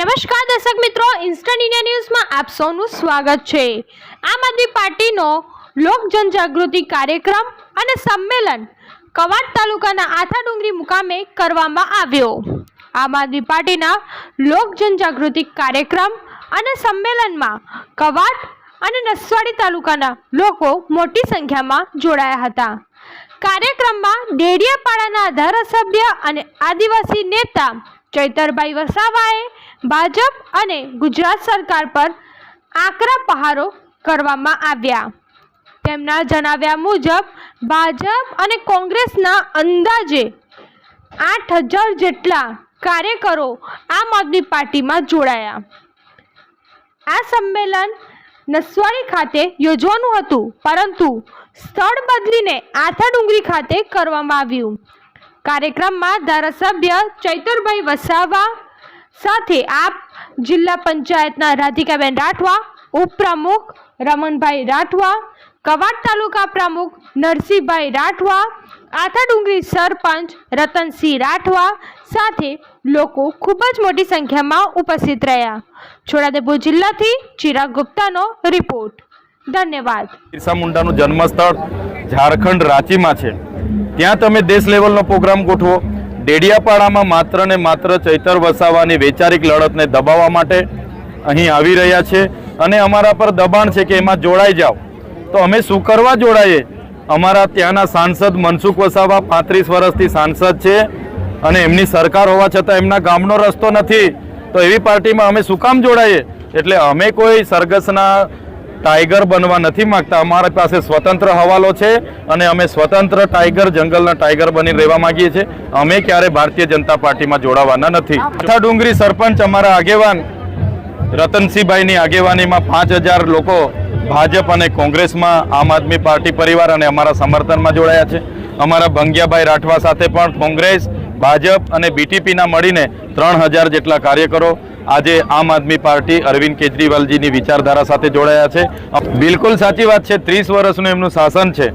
નમસ્કાર દર્શક મિત્રો ઇન્સ્ટન્ટ ઇન્ડિયા ન્યૂઝમાં આપ સૌનું સ્વાગત છે. આમ આદમી પાર્ટીનો લોક જનજાગૃતિ કાર્યક્રમ અને સંમેલન કવાડ તાલુકાના આથા ડુંગરી મુકામે કરવામાં આવ્યો. આમ આદમી પાર્ટીના લોક જનજાગૃતિ કાર્યક્રમ અને સંમેલનમાં કવાડ અને નસવાડી તાલુકાના લોકો મોટી સંખ્યામાં જોડાયા હતા. કાર્યક્રમમાં ડેડિયાપાડાના ધારાસભ્ય અને આદિવાસી નેતા ચૈતરભાઈ વસાવાએ ભાજપ અને ગુજરાત સરકાર પર આકરા પહારો કરવામાં આવ્યા. તેમના જણાવ્યા મુજબ, ભાજપ અને કોંગ્રેસના અંદાજે આઠ હજાર જેટલા કાર્યકરો આમ આદમી પાર્ટીમાં જોડાયા. આ સંમેલન નસવાડી ખાતે યોજવાનું હતું, પરંતુ સ્થળ બદલીને આથા ડુંગરી ખાતે કરવામાં આવ્યું. કાર્યક્રમમાં ધારાસભ્ય ચૈતરભાઈ વસાવા સાથે આપ જિલ્લા પંચાયતના રાધિકાબેન રાઠવા, ઉપપ્રમુખ રમણભાઈ રાઠવા, કવાડ તાલુકા પ્રમુખ નરસિંહભાઈ રાઠવા આથા સરપંચ રતનસિંહ રાઠવા સાથે લોકો ખૂબ જ મોટી સંખ્યામાં ઉપસ્થિત રહ્યા. છોડાદેપુર જિલ્લાથી ચિરાગ ગુપ્તાનો રિપોર્ટ. ધન્યવાદ. બિરસા મુંડાનું જન્મસ્થળ ઝારખંડ રાંચીમાં છે. ત્યાં તમે દેશ લેવલનો પ્રોગ્રામ ગોઠવો. ડેડિયાપાડામાં માત્ર ને માત્ર ચૈતર વસાવાની વૈચારિક લડતને દબાવવા માટે અહીં આવી રહ્યા છે અને અમારા પર દબાણ છે કે એમાં જોડાઈ જાઓ. તો અમે શું કરવા જોડાઈએ? અમારા ત્યાંના સાંસદ મનસુખ વસાવા પાંત્રીસ વર્ષથી સાંસદ છે અને એમની સરકાર હોવા છતાં એમના ગામનો રસ્તો નથી. તો એવી પાર્ટીમાં અમે શું કામ જોડાઈએ? એટલે અમે કોઈ સરઘસના ટાઈગર બનવા નથી માંગતા. અમારી પાસે સ્વતંત્ર હવાલો છે અને અમે સ્વતંત્ર ટાઈગર જંગલના ટાઈગર બની રહેવા માંગીએ છીએ. અમે ક્યારે ભારતીય જનતા પાર્ટીમાં જોડાવાના નથી. આથા ડુંગરી સરપંચ અમારા આગેવાન રતનસિંહભાઈની આગેવાનીમાં પાંચ હજાર લોકો ભાજપ અને કોંગ્રેસમાં આમ આદમી પાર્ટી પરિવાર અને અમારા સમર્થનમાં જોડાયા છે. અમારા ભંગિયાભાઈ રાઠવા સાથે પણ કોંગ્રેસ, ભાજપ અને બીટીપીના મળીને ત્રણ હજાર જેટલા કાર્યકરો આજે આમ આદમી પાર્ટી અરવિંદ કેજરીવાલજીની વિચારધારા સાથે જોડાયા છે. બિલકુલ સાચી વાત છે, ત્રીસ વર્ષનું એમનું શાસન છે.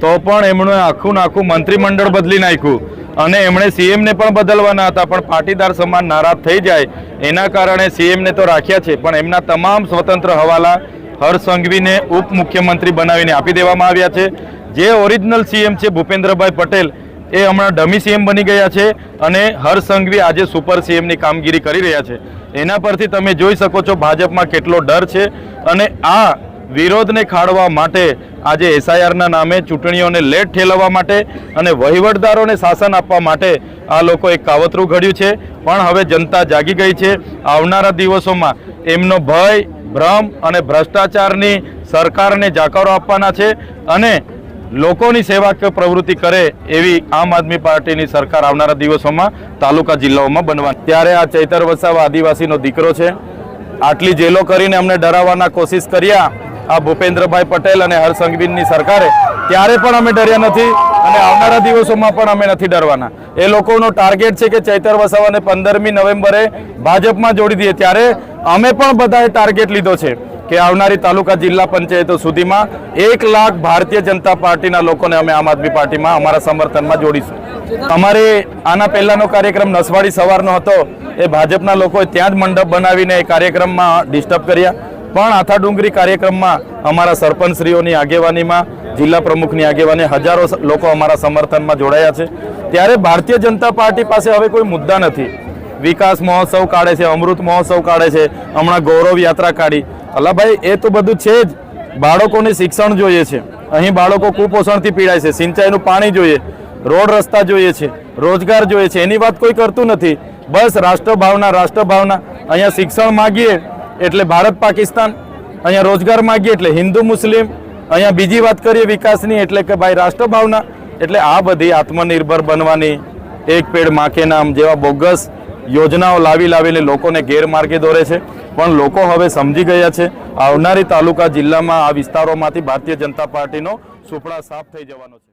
તો પણ એમણે આખું નાખું મંત્રીમંડળ બદલી નાખ્યું. અને એમણે સીએમને પણ બદલવાના હતા, પણ પાટીદાર સમાન નારાજ થઈ જાય. એના કારણે સીએમને તો રાખ્યા છે, પણ એમના તમામ સ્વતંત્ર હવાલા હર્ષ સંઘવીને ઉપમુખ્યમંત્રી બનાવીને આપી દેવામાં આવ્યા છે. જે ઓરિજિનલ સીએમ છે ભૂપેન્દ્રભાઈ પટેલ એ હમણાં ડમી સીએમ બની ગયા છે અને હર્ષ સંઘવી આજે સુપર સીએમની કામગીરી કરી રહ્યા છે. એના પરથી તમે જોઈ શકો છો ભાજપમાં કેટલો ડર છે અને આ વિરોધને ખાળવા માટે આજે એસઆઈઆરના નામે ચૂંટણીઓને લેટ ઠેલવવા માટે અને વહીવટદારોને શાસન આપવા માટે આ લોકો એક કાવતરું ઘડ્યું છે. પણ હવે જનતા જાગી ગઈ છે. આવનારા દિવસોમાં એમનો ભય, ભ્રમ અને ભ્રષ્ટાચારની સરકારને જાકારો આપવાના છે અને લોકોની સેવાકીય પ્રવૃત્તિ કરે એવી આમ આદમી પાર્ટીની સરકાર આવનારા દિવસોમાં તાલુકા જિલ્લાઓમાં બનવા ત્યારે આ ચૈતર વસાવ આદિવાસીનો દીકરો છે. આટલી જેલો કરીને અમને ડરાવવાના કોશિશ કર્યા આ ભૂપેન્દ્રભાઈ પટેલ અને હર્ષ સરકારે. ત્યારે પણ અમે ડર્યા નથી અને આવનારા દિવસોમાં પણ અમે નથી ડરવાના. એ લોકોનો ટાર્ગેટ છે કે ચૈતર વસાવાને પંદરમી નવેમ્બરે ભાજપમાં જોડી દઈએ. ત્યારે અમે પણ બધાએ ટાર્ગેટ લીધો છે. કે આવનારી તાલુકા જિલ્લા પંચાયતો સુધીમાં એક લાખ ભારતીય જનતા પાર્ટીના લોકોને અમે આમ આદમી પાર્ટીમાં અમારા સમર્થનમાં જોડીશું. અમારે આના પહેલાનો કાર્યક્રમ નસવાડી સવારનો હતો. એ ભાજપના લોકોએ ત્યાં જ મંડપ બનાવીને એ કાર્યક્રમમાં ડિસ્ટર્બ કર્યા. પણ આથા ડુંગરી કાર્યક્રમમાં અમારા સરપંચશ્રીઓની આગેવાનીમાં, જિલ્લા પ્રમુખની આગેવાની હજારો લોકો અમારા સમર્થનમાં જોડાયા છે. ત્યારે ભારતીય જનતા પાર્ટી પાસે હવે કોઈ મુદ્દા નથી. વિકાસ મહોત્સવ કાઢે છે, અમૃત મહોત્સવ કાઢે છે, હમણાં ગૌરવ યાત્રા કાઢી. અલ્લાભાઈ એ તો બધું છે જ. બાળકોને શિક્ષણ જોઈએ છે. અહીં બાળકો કુપોષણથી પીડાય છે, સિંચાઈનું પાણી જોઈએ, રોડ રસ્તા જોઈએ છે, રોજગાર જોઈએ છે, એની વાત કોઈ કરતું નથી. બસ રાષ્ટ્રભાવના રાષ્ટ્રભાવના. અહીંયા શિક્ષણ માગીએ એટલે ભારત પાકિસ્તાન. અહીંયા રોજગાર માગીએ એટલે હિન્દુ મુસ્લિમ. અહીંયા બીજી વાત કરીએ વિકાસની એટલે કે ભાઈ રાષ્ટ્રભાવના. એટલે આ બધી આત્મનિર્ભર બનવાની એક પેડ માકે નામ જેવા બોગસ યોજનાઓ લાવી લાવીને લોકોને ગેરમાર્ગે દોરે છે. પણ લોકો હવે સમજી ગયા છે, આવનારી તાલુકા જિલ્લામાં આ વિસ્તારોમાંથી ભારતીય જનતા પાર્ટીનો સુપડા સાફ થઈ જવાનો છે.